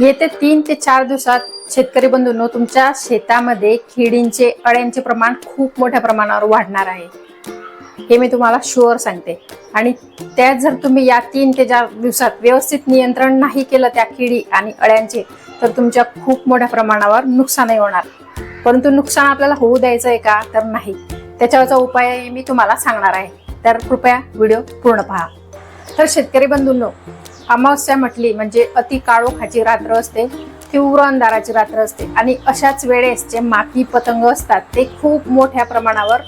येते तीन ते चार दिवसात शेतकरी बंधूंनो तुमच्या शेतामध्ये किडींचे अळ्यांचे प्रमाण खूप मोठ्या प्रमाणावर वाढणार आहे. हे मी तुम्हाला शुअर सांगते. आणि त्यात जर तुम्ही या तीन ते चार दिवसात व्यवस्थित नियंत्रण नाही केलं त्या किडी आणि अळ्यांचे तर तुमच्या खूप मोठ्या प्रमाणावर नुकसानही होणार. परंतु नुकसान आपल्याला होऊ द्यायचं आहे का? तर नाही. त्याच्यावरचा उपाय मी तुम्हाला सांगणार आहे. तर कृपया व्हिडिओ पूर्ण पहा. तर शेतकरी बंधूंनो अमावस्या म्हटली म्हणजे अति काळोखाची रात्र असते तीव्र अंधाराची रात्र असते. आणि अशाच वेळेस जे माती पतंग असतात ते खूप मोठ्या प्रमाणावर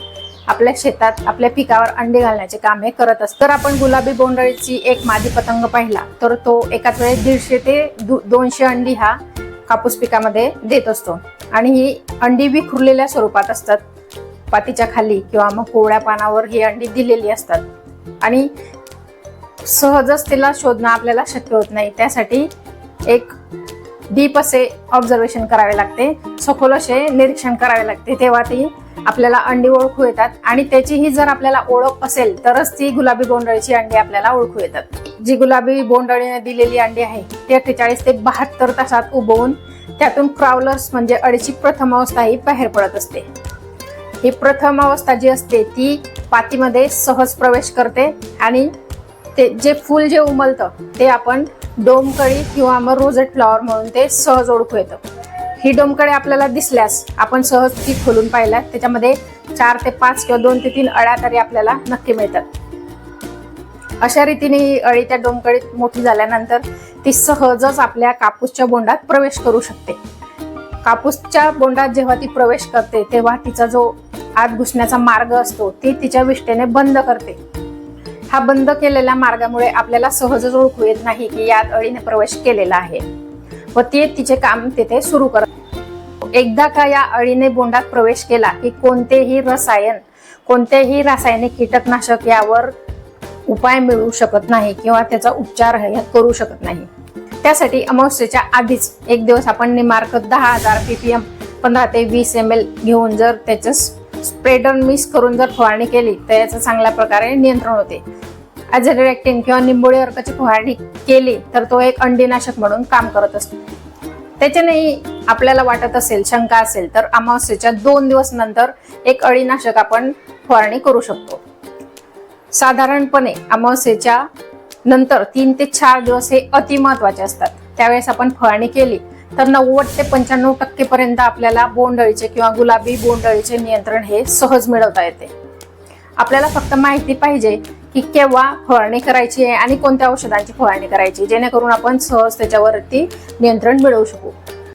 आपल्या शेतात आपल्या पिकावर अंडे घालण्याचे काम हे करत असतात. तर आपण गुलाबी बोंडळीची एक मादी पतंग पाहिला तर तो एकाच वेळेस दीडशे ते दु- दोनशे अंडी हा कापूस पिकामध्ये देत असतो. आणि ही अंडी विखुरलेल्या स्वरूपात असतात. पातीच्या खाली किंवा मग कोवळ्या पानावर ही अंडी दिलेली असतात. आणि सहजच तिला शोधणं आपल्याला शक्य होत नाही. त्यासाठी एक डीप असे ऑब्झर्वेशन करावे लागते. सखोल असे निरीक्षण करावे लागते. तेव्हा ती आपल्याला अंडी ओळखू येतात आणि त्याचीही जर आपल्याला ओळख असेल तरच ती गुलाबी बोंडळीची अंडी आपल्याला ओळखू येतात. जी गुलाबी बोंडळीने दिलेली अंडी आहे ती अठ्ठेचाळीस ते बहात्तर तासात उबवून त्यातून क्रावलर्स म्हणजे अडीची प्रथम अवस्था ही बाहेर पडत असते. ही प्रथम अवस्था जी असते ती पातीमध्ये सहज प्रवेश करते आणि ते जे फूल जे उमलतं ते आपण डोमकळी किंवा मग रोजेट फ्लॉवर म्हणून ते सहज ओळखू येतं. ही डोमकळी आपल्याला दिसल्यास आपण सहज ती खोलून पाहिल्यास त्याच्यामध्ये चार ते पाच किंवा दोन ते तीन अळ्या तरी आपल्याला नक्की मिळतात. अशा रीतीने ही अळी त्या डोमकळीत मोठी झाल्यानंतर ती सहजच आपल्या कापूसच्या बोंडात प्रवेश करू शकते. कापूसच्या बोंडात जेव्हा ती प्रवेश करते तेव्हा तिचा जो आत घुसण्याचा मार्ग असतो ती तिच्या विष्टेने बंद करते. हा बंद केलेल्या मार्गामुळे आपल्याला सहजच ओळखू येत नाही की यात अळीने प्रवेश केलेला आहे. व ते तिचे काम तिथे सुरू करत एकदा का या अळीने बोंडात प्रवेश केला की कोणतेही रसायन कोणतेही रासायनिक कीटकनाशक यावर उपाय मिळू शकत नाही किंवा त्याचा उपचार हे करू शकत नाही. त्यासाठी अमावस्येच्या आधीच एक दिवस आपण निमार्क दहा हजार पीपीएम पंधरा ते वीस एम एल घेऊन जर त्याचं स्प्रेडर मिक्स करून जर फवारणी केली तर याचं चांगल्या प्रकारे नियंत्रण होते. ॲझेडिरेक्टिन किंवा निंबोळी अर्काची फवारणी केली तर तो एक अंडीनाशक म्हणून काम करत असतो. त्याच्यानेही आपल्याला वाटत असेल शंका असेल तर अमावस्येच्या दोन दिवस नंतर एक अळीनाशक आपण फवारणी करू शकतो. साधारणपणे अमावस्येच्या नंतर तीन ते चार दिवस हे अति महत्त्वाचे असतात. त्यावेळेस आपण फवारणी केली तर नव्वद ते पंच्याण्णव टक्के पर्यंत आपल्याला बोंडअळीचे किंवा गुलाबी बोंडअळीचे नियंत्रण हे सहज मिळवता येते. आपल्याला फक्त माहिती पाहिजे की केव्हा फवारणी करायची आहे आणि कोणत्या औषधांची फवारणी करायची जेणेकरून आपण सहज त्याच्यावरती नियंत्रण मिळवू शकू.